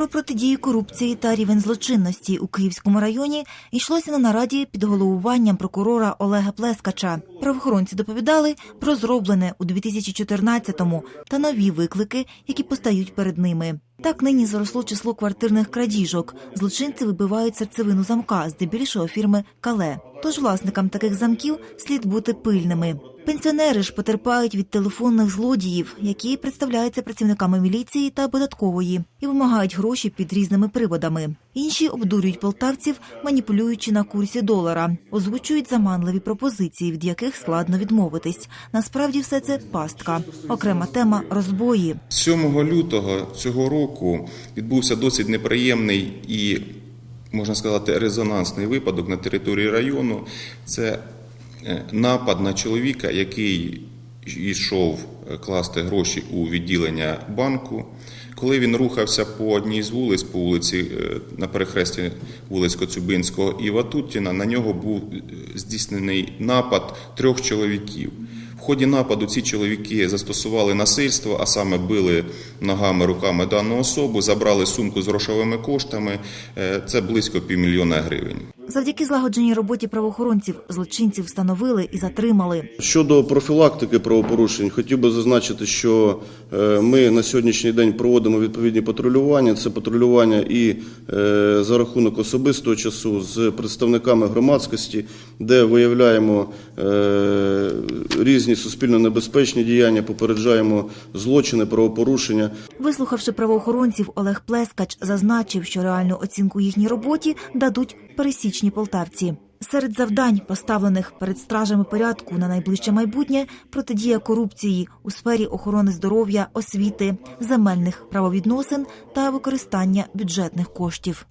Про протидію корупції та рівень злочинності у Київському районі йшлося на нараді під головуванням прокурора Олега Плескача. Правоохоронці доповідали про зроблене у 2014-му та нові виклики, які постають перед ними. Так нині зросло число квартирних крадіжок. Злочинці вибивають серцевину замка, здебільшого фірми Кале. Тож власникам таких замків слід бути пильними. Пенсіонери ж потерпають від телефонних злодіїв, які представляються працівниками міліції та податкової і вимагають гроші під різними приводами. Інші обдурюють полтавців, маніпулюючи на курсі долара, озвучують заманливі пропозиції, від яких складно відмовитись. Насправді все це пастка. Окрема тема розбої. 7 лютого цього року відбувся досить неприємний і, можна сказати, резонансний випадок на території району. Це напад на чоловіка, який йшов е, класти гроші у відділення банку. Коли він рухався по одній з вулиць, по вулиці е, на перехресті вулиць Коцюбинського і Ватутіна, на нього був е, здійснений напад трьох чоловіків. В ході нападу ці чоловіки застосували насильство, а саме били ногами, руками дану особу, забрали сумку з грошовими коштами. Е, Це близько півмільйона гривень. Завдяки злагодженій роботі правоохоронців злочинців встановили і затримали. Щодо профілактики правопорушень, хотів би зазначити, що е, ми на сьогоднішній день проводимо відповідні патрулювання. Це патрулювання і е, за рахунок особистого часу з представниками громадськості, де виявляємо е, різні суспільно небезпечні діяння, попереджаємо злочини, правопорушення. Вислухавши правоохоронців, Олег Плескач зазначив, що реальну оцінку їхній роботі дадуть пересічні полтавці. Серед завдань, поставлених перед стражами порядку на найближче майбутнє, протидія корупції у сфері охорони здоров'я, освіти, земельних правовідносин та використання бюджетних коштів.